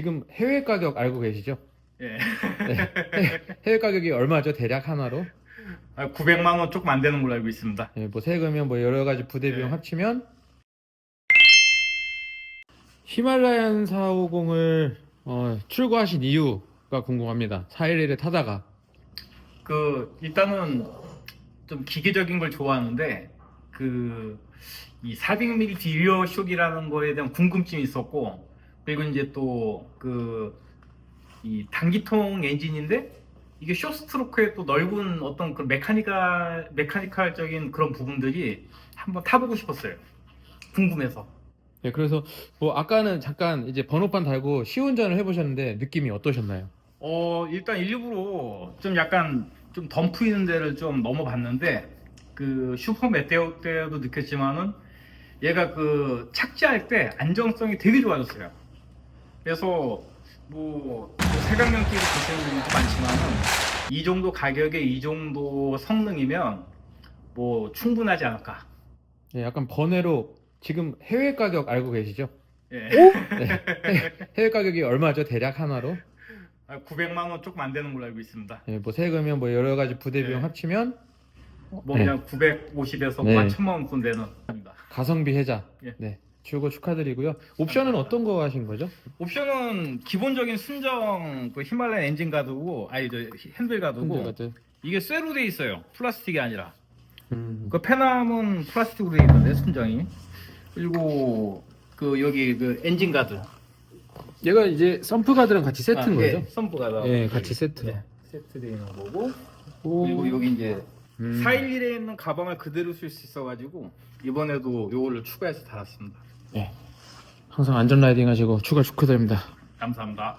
지금 해외 가격 알고 계시죠? 예. 네. 해- 해외 가격이 얼마죠? 대략 하나로? 아, 900만 원 조금 안 되는 걸로 알고 있습니다. 예, 뭐 세금이면 뭐 여러 가지 부대 비용 네. 합치면 히말라얀 450을 어, 출고하신 이유가 궁금합니다. 411을 타다가 그 일단은 좀 기계적인 걸 좋아하는데 그 이 400mm 딜리어 쇼이라는 거에 대한 궁금증이 있었고 그리고 이제 또 그 이 단기통 엔진인데 이게 쇼스트로크의 또 넓은 어떤 그 메카니컬 메카니컬적인 그런 부분들이 한번 타보고 싶었어요. 궁금해서. 예, 그래서 뭐 아까는 잠깐 이제 번호판 달고 시운전을 해보셨는데 느낌이 어떠셨나요? 어 일단 일부러 좀 약간 좀 덤프 있는 데를 좀 넘어봤는데 그 슈퍼 메테오 때도 느꼈지만은 얘가 그 착지할 때 안정성이 되게 좋아졌어요. 그래서 뭐 세강면기를 보시는 분들도 많지만은 이 정도 가격에 이 정도 성능이면 뭐 충분하지 않을까. 예, 약간 번외로 지금 해외 가격 알고 계시죠? 예. 네. 해- 해외 가격이 얼마죠? 대략 하나로? 아, 900만 원 조금 안 되는 걸로 알고 있습니다. 예, 뭐 세금이면 뭐 여러 가지 부대 비용 네. 합치면 뭐 네. 그냥 950에서 네. 한 천만 원돈 되는 겁니다. 가성비 해자. 예. 네. 출고 축하드리고요. 옵션은 어떤 거 하신 거죠? 옵션은 기본적인 순정 그 히말라야 엔진 가드고 아니 저 핸들 가드고 핸들가드. 이게 쇠로 돼 있어요 플라스틱이 아니라 음. 그 페남은 플라스틱으로 돼 있는데 순정이 그리고 그 여기 그 엔진 가드 얘가 이제 썬프 가드랑 같이 세트인 아, 예, 거죠? 썬프 가드 예, 같이 세트. 네, 세트 되어 있는 거고 오. 그리고 여기 이제 음. 411에 있는 가방을 그대로 쓸 수 있어가지고 이번에도 요거를 추가해서 달았습니다 예. 항상 안전 라이딩 하시고 추가 축하드립니다. 감사합니다